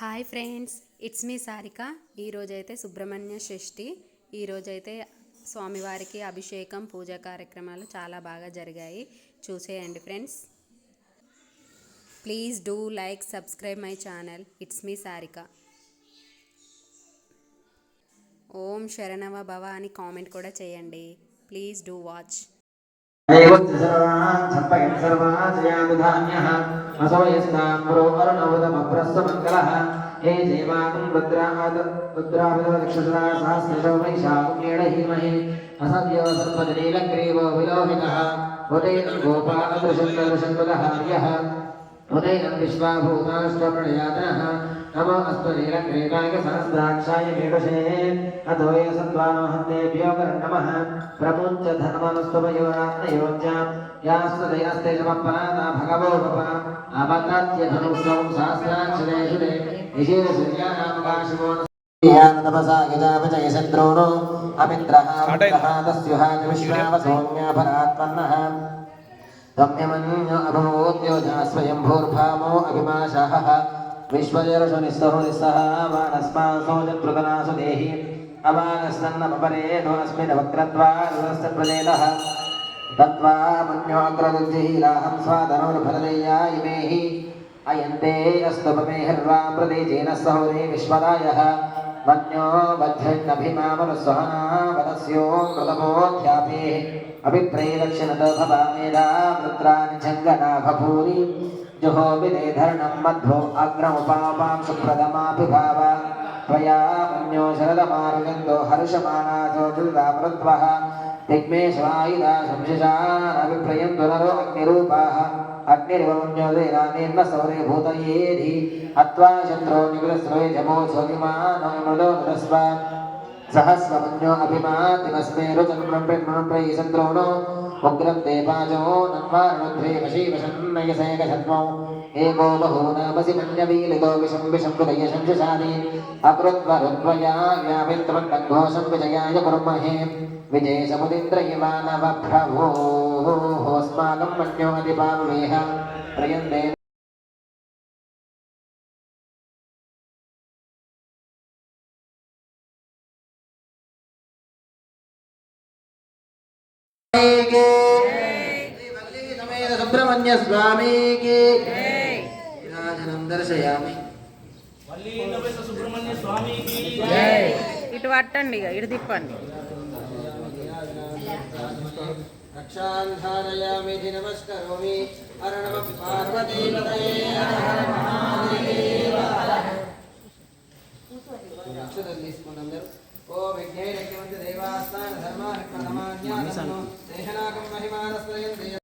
Hi friends it's me Sarika. ఈరోజైతే సుబ్రహ్మణ్య షష్ఠి. ఈరోజైతే స్వామివారికి అభిషేకం పూజ కార్యక్రమాలు చాలా బాగా జరిగాయి. చూసేయండి friends. Please do like subscribe my channel it's me Sarika. Om Saravana Bhava అని కామెంట్ కూడా చేయండి. ప్లీజ్ డూ వాచ్ सर्वान् सम्पयन् सर्वाचयामि धान्यः असवयस्ताम्रो अरुणवदमप्रस्थमङ्गलः हे देवाकं रुद्राद रुद्राभिदक्षसदा सहस्रशो वैशाकुम्येण हीमहि असद्यो सर्पजनीलग्रीवो विलोहितः उदयनं गोपा अदृशन्दर्शन्दुलहार्यः उदयनं विश्वाभूताश्वप्रणयातः नमो अस्तु नीलक्रीडायसहस्राक्षाय मेघशे अतो ये सत्त्वानोहन्तेभ्यो नमः। प्रमुञ्च धर्मनुस्तवयोरात्मयोज्यां यास्वदयास्ते शमपरादा भगवोपप। अपतत्य धनुष्णौ सहस्राक्षरेषु निशीलसूर्यानामकाशिवो तपसा गजापचय शत्रोणो अमिन्द्रः तस्युः विश्वावसौम्या भरात्मन्नः अभूद्योजा स्वयं भूर्भामो अभिमाशः विश्वजर्षु निस्सहो निस्सः वानस्मासो जत्रुतनासु देहि अवानस्तन्नपरे दोनस्मिन् तत्त्वा मन्योऽग्रदुद्धिहीलाहं स्वादनोर्भरदय्या इमे हि अयन्ते अस्तुपमेहिर्वा प्रदेजेन सहोरे विश्वदायः मन्यो बध्यन्नभिमामनुस्वहना वदस्यो मृतपोऽध्यापेः अभिप्रैदक्षिणतो भवामेधा वृत्राणि झङ्गनाभभूरि जुहोपि ते धर्णं मध्वो अग्रमुपापां सुप्रदमाभिभाव त्वया मन्यो शरदमारुगन्धो हर्षमानाथो दुर्गामृत्वः दिग्मेश्वायुधा शंशिषानभिप्रयन्तु नरो अग्निरूपाः अग्निरिवमुन्योदयनानेन्न सौरे भूतयेधि हत्वा शत्रो निगुलस्रोय जमो स्वगिमानो मृदो मृदस्व సహస్రమన్యో అభిమాతిమస్మే రుచన్నం బ్రహ్మణం ప్రయసంద్రోణో ఉగ్రం దేవాజో నన్వారుణ్వేమశీవసన్నయసేకశత్మౌ ఏకో బహూనామసి మన్యవీలితో విషం విషం హృదయశం శశాని అకృత్వరుద్వయా యామిత్రఘోషం విజయాయ కుర్మహే విజేషముదింద్ర ఇవానవభ్రవోస్మాకం మన్యోధిపావేహ ప్రయందే సుబ్రహ్మణ్య స్వామికి విరాజనం దర్శయామి ఇటు పట్టండి ఇక ఇటు తిప్పండి. రక్షాన్ ధారయామి నమస్కరోమి. హర నమ పార్వతీ అక్షతలు ఓ విఘ్నైరక్యమంతి దేవాస్థాన స్నేహనాకం మహిమానస్మయంతి